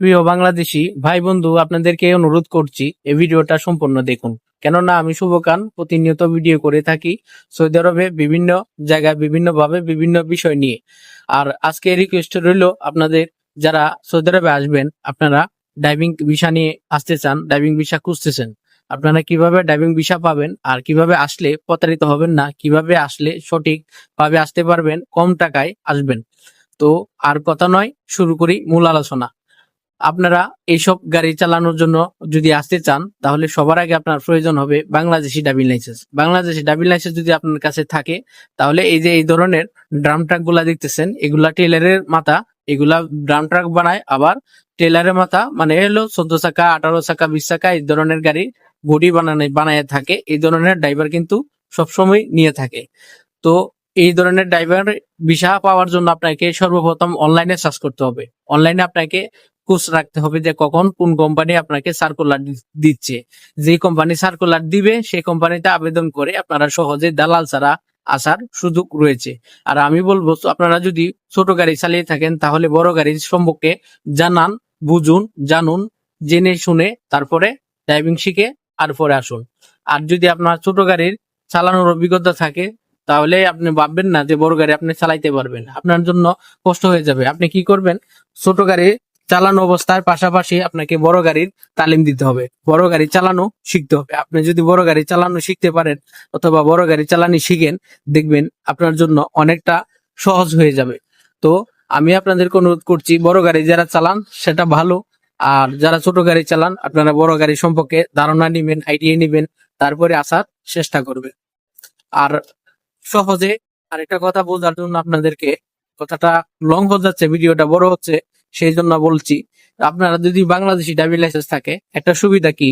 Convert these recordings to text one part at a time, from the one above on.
প্রিয় বাংলাদেশি ভাই বন্ধু আপনাদেরকে অনুরোধ করছি এই ভিডিওটা সম্পূর্ণ দেখুন। কেননা আমি শুভকান, প্রতিনিয়ত ভিডিও করে থাকি সৌদি আরবে বিভিন্ন জায়গায় বিভিন্ন ভাবে বিভিন্ন বিষয় নিয়ে। আর আজকে রিকোয়েস্ট রইল আপনাদের, যারা সৌদি আরবে আসবেন, আপনারা ডাইভিং ভিসা নিয়ে আসতে চান ডাইভিং ভিসা খুঁজতেছেন, আপনারা কীভাবে ডাইভিং ভিসা পাবেন আর কীভাবে আসলে প্রতারিত হবেন না, কীভাবে আসলে সঠিক ভাবে আসতে পারবেন, কম টাকায় আসবেন। তো আর কথা নয়, শুরু করি মূল আলোচনা। আপনারা এইসব গাড়ি চালানোর জন্য যদি আসতে চান, তাহলে সবার আগে আপনার প্রয়োজন হবে Bangladeshi driving licence. Bangladeshi driving licence যদি আপনার কাছে থাকে, তাহলে এই যে এই ধরনের ড্রাম ট্রাকগুলা দেখতেছেন, এগুলা টেলারের মাথা, এগুলা ড্রাম ট্রাক বানায়, আবার টেলারের মাথা মানে হলো চোদ্দ চাকা, আঠারো চাকা, বিশ চাকা, এই ধরনের গাড়ি বডি বানানো, বানায় থাকে। এই ধরনের ড্রাইভার কিন্তু সবসময় নিয়ে থাকে। তো এই ধরনের ড্রাইভার ভিসা পাওয়ার জন্য আপনাকে সর্বপ্রথম অনলাইনে সার্চ করতে হবে। অনলাইনে আপনাকে খোঁজ রাখতে হবে যে কখন কোন কোম্পানি আপনাকে সার্কুলার দিচ্ছে। যে কোম্পানি সার্কুলার দিবে, সেই কোম্পানিতে আবেদন করে আপনারা সহজে দালাল ছাড়া আসার সুযোগ রয়েছে। আর আমি বলব, আপনারা যদি ছোট গাড়ি চালিয়ে থাকেন, তাহলে বড় গাড়ির সম্পর্কে জানান, বুঝুন, জানুন, জেনে শুনে তারপরে ড্রাইভিং শিখে আর পরে আসুন। আর যদি আপনার ছোট গাড়ির চালানোর অভিজ্ঞতা থাকে, তাহলে আপনি ভাববেন না যে বড় গাড়ি আপনি চালাইতে পারবেন। আপনার জন্য কষ্ট হয়ে যাবে। আপনি কি করবেন? ছোট গাড়ি চালানো অবস্থার পাশাপাশি আপনাকে বড় গাড়ির তালিম দিতে হবে। বড় গাড়ি চালানো শিখতে হবে। আপনি যদি বড় গাড়ি চালানো শিখতে পারেন অথবা বড় গাড়ি চালানি শিখেন, দেখবেন আপনার জন্য অনেকটা সহজ হয়ে যাবে। তো আমি আপনাদেরকে অনুরোধ করছি, বড় গাড়ি যারা চালান সেটা ভালো, আর যারা ছোট গাড়ি চালান আপনারা বড় গাড়ি সম্পর্কে ধারণা নিবেন আইডিয়া নিবেন, তারপরে আসার চেষ্টা করবেন। আর সহজে আরেকটা কথা বোঝার জন্য আপনাদেরকে, কথাটা লং হয়ে যাচ্ছে ভিডিওটা বড় হচ্ছে। সেই জন্য বলছি, আপনারা যদি বাংলাদেশি ড্রাইভিং লাইসেন্স থাকে, একটা সুবিধা কি?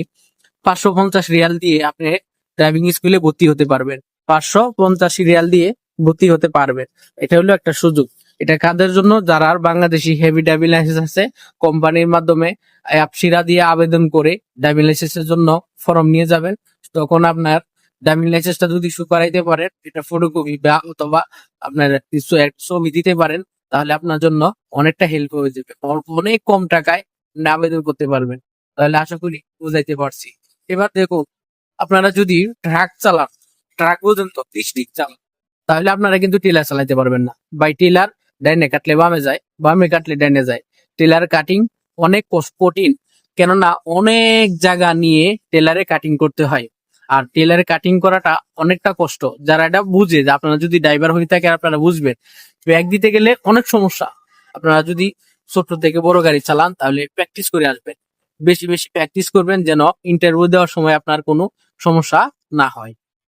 পাঁচশো পঞ্চাশ রিয়াল দিয়ে আপনি ড্রাইভিং স্কুলে ভর্তি হতে পারবেন। পাঁচশো পঞ্চাশ রিয়াল দিয়ে ভর্তি হতে পারবেন। এটা হলো একটা সুযোগ। এটা কাদের জন্য? যারা আর বাংলাদেশি হেভি ড্রাইভিং লাইসেন্স আছে, কোম্পানির মাধ্যমে অ্যাপসিরা দিয়ে আবেদন করে ড্রাইভিং লাইসেন্সের জন্য ফর্ম নিয়ে যাবেন। তখন আপনার ড্রাইভিং লাইসেন্সটা যদি ইস্যু করাইতে পারেন, এটা ফটোকপি বা অথবা আপনার কিছু ছবি দিতে পারেন। তাহলে আপনার জন্য অনেকটা হেল্প হয়ে যাবে। অনেক কম টাকায় আবেদন করতে পারবেন। তাহলে আশা করি বুঝাইতে পারছি। এবার দেখুন, আপনারা যদি ট্রাক চালান ট্রাক পর্যন্ত ডিস্ট্রিক্ট চালান, তাহলে আপনারা কিন্তু টিলার চালাইতে পারবেন না। বাই টিলার ডাইনে কাটলে বামে যায়, বামে কাটলে ডাইনে যায়। টেলার কাটিং অনেক কঠিন। কেননা অনেক জায়গা নিয়ে টেলারে কাটিং করতে হয়। আর টেলারে কাটিং করাটা অনেকটা কষ্ট। যারা এটা বুঝে যে আপনারা যদি ড্রাইভার হয়ে থাকে আপনারা বুঝবেন ব্যাগ দিতে গেলে অনেক সমস্যা। আপনারা যদি ছোট থেকে বড় গাড়ি চালান, তাহলে প্র্যাকটিস করে আসবেন। বেশি বেশি প্র্যাকটিস করবেন যেন ইন্টারভিউ দেওয়ার সময় আপনার কোনো সমস্যা না হয়।